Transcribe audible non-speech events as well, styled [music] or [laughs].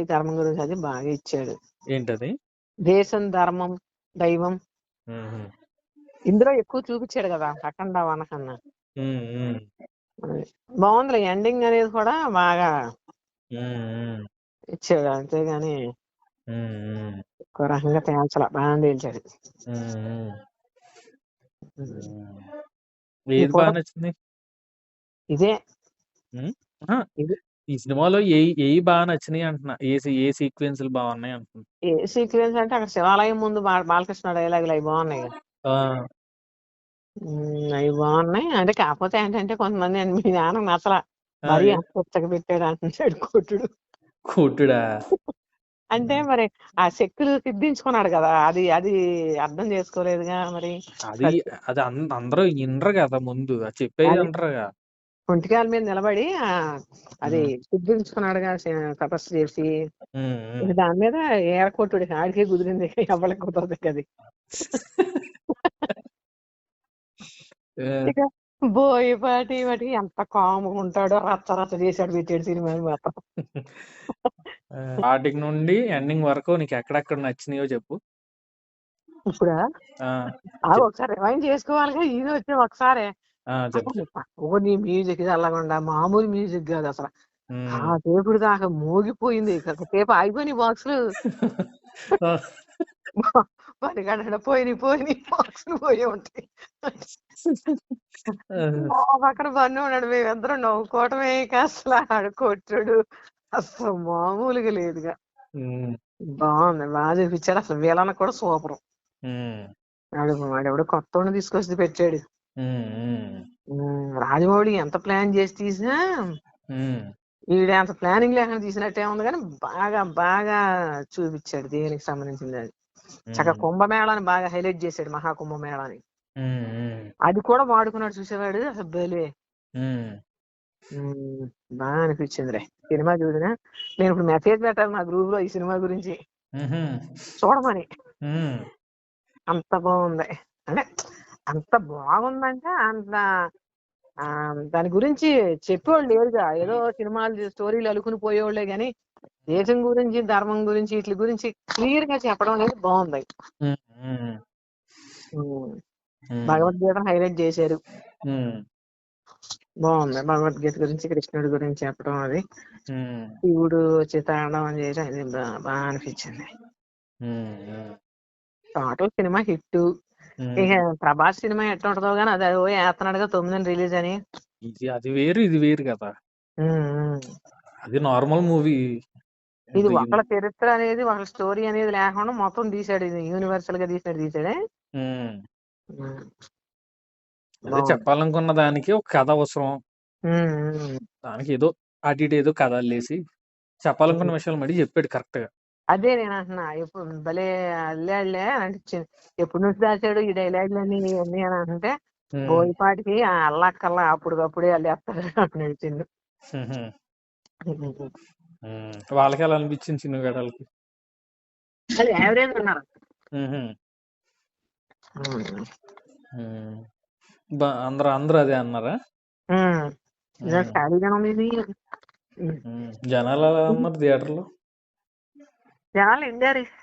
ఈ ధర్మం గురించి అది బాగా ఇచ్చాడు. ఏంటది? దేశం ధర్మం దైవం. ఇందులో ఎక్కువ చూపించాడు కదా అఖండ వనకన్నా. బాగుంది ఎండింగ్ అనేది కూడా బాగా ఇచ్చాడు అంతేగాని ఒక రకంగా తేల్చలా బాగా తేల్చాడు. ఇది. ఈ సినిమాలో ఏ ఏ బాగా నచ్చినాయి అంటున్నా? ఏ సీ- ఏ సీక్వెన్స్లు బాగున్నాయి అంటున్నా? ఏ సీక్వెన్స్ అంటే అక్కడ శివాలయం ముందు బా- బాలకృష్ణ డైలాగులు అవి బాగున్నాయి కదా. ఆ, ఉమ్, అవి బాగున్నాయి. అంటే కాకపోతే ఏంటంటే కొంతమంది మీ నాన్న నచ్చల ఆ, మరీ ఏ అంత పుస్తక పెట్టాడు అంటున్నాడు కొట్టుడు. కొట్టుడా? అంటే. మరి ఆ శక్తులు సిద్ధించుకున్నాడు కదా అది అది అర్థం చేసుకోలేదుగా మరి. అది అది అన్- అందరూ వినరు కదా ముందు అది చెప్పేది అది అంటారుగా ఒంటికాల మీద నిలబడి అది సిద్ధించుకున్నాడుగా శ- తపస్సు చేసి. దాని మీద ఏర కొట్టుడు ఆడికే కుదిరింది ఎవరికి కుదరదు అది. ఇక బోయపాటి వాటి ఎంత కాముగా ఉంటాడో రచ్చ రచ్చ చేశాడు పెట్టాడు సినిమాని మాత్రం. స్టార్టింగ్ నుండి ఎండింగ్ వరకు నీకు ఎక్కడెక్కడ నచ్చినాయో చెప్పు. ఇప్పుడు? ఒకసారి రివైండ్ చేసుకోవాలిగా ఇది వచ్చి ఒకసారి. ఓ నీ మ్యూజిక్ చల్లకుండా మామూలు మ్యూజిక్ కాదు అసలు. ఆ టేపుడు దాకా మోగిపోయింది టేపు ఆగిపోయినాయి బాక్సులు. ఆ, పని గంట పోయినాయి పోయినాయి బాక్సులు పోయి ఉంటాయి. పక్కన బండి ఉన్నాడు మేమిద్దరం నవ్వుకోవటమే ఇక అసలు ఆడు కొట్టుడు. అసలు మామూలుగా లేదుగా. బాగుంది బాగా చూపించాడు అసలు వీళ్ళని కూడా సూపర్. ఉమ్, వాడు వాడెవడో కొత్త తీసుకొచ్చి పెట్టాడు. ఉమ్, ఉమ్, ఉమ్, రాజమౌళి ఎంత ప్లాన్ చేసి తీసినా ఉమ్, ఈడ అంత ప్లానింగ్ లేకుండా తీసినట్టే ఉంది కానీ బాగా బాగా చూపించాడు దేనికి సంబంధించింది అది చక్కగా ఉమ్, కుంభమేళాని బాగా హైలైట్ చేశాడు మహా కుంభమేళాని ఉమ్, ఉమ్, అది కూడా వాడుకున్నాడు చూసేవాడు అసలు బలే. ఉమ్. ఉమ్, బాగా అనిపించిందిలే సినిమా చూసినా నేను ఇప్పుడు మెసేజ్ పెట్టాలి నా గ్రూప్లో ఈ సినిమా గురించి. ఉహు, చూడమని. ఉమ్, అంత బాగుంది. అంటే అంత బాగుందంటే అంత ఆ దాని గురించి చెప్పేవాళ్ళు లేరుగా. ఏదో సినిమాలు స్టోరీలు అలుకుని పోయేవాళ్ళే గాని దేశం గురించి ధర్మం గురించి వీటి గురించి క్లియర్గా చెప్పడం అనేది బాగుంది. భగవద్గీత హైలైట్ చేశారు. బాగుంది. భగవద్గీత గురించి కృష్ణుడి గురించి చెప్పడం అది. శివుడు చితాండవం చేయడం అది బాగా అనిపించింది. టోటల్ సినిమా హిట్ ఇక. ప్రభాస్ సినిమా ఎట్లా ఉంటుందో కానీ అది ఓ వేస్తున్నాడుగా తొమ్మిదిని రిలీజ్ అని. ఇది అది వేరు ఇది వేరు కదా. అది నార్మల్ మూవీ. ఇది ఒకళ్ళ చరిత్ర అనేది ఒకళ్ళ స్టోరీ అనేది లేకుండా మొత్తం తీసాడు ఇది. యూనివర్సల్గా తీసాడు తీసాడే. అదే చెప్పాలనుకున్న దానికి ఒక కథ అవసరం. దానికి ఏదో అటు ఇటు ఏదో కథ లేసి చెప్పాలనుకున్న విషయాలు మడి చెప్పాడు కరెక్ట్గా అదే నేను అంటున్నా ఎప్పుడు భలే అల్లాడులే అనిపించింది. ఎప్పుడు నుంచి దాచాడు ఈ డైలాగులన్నీ ఇవన్నీ అని అంటే బోయపాటికి ఆ అల్లాకల్లా అప్పటికప్పుడే అల్లేస్తాడు [laughs] అంటున్నాడు చిన్ను. వాళ్ళకి ఎలా అనిపించింది చిన్న గడలకి? అది యావరేజ్ ఉన్నారు. అందరూ అందరూ అదే అన్నారా? ఖాళీగా ఉంది. జనాలు ఎలా ఉన్నారు థియేటర్లో? చాలా ఇండారీస్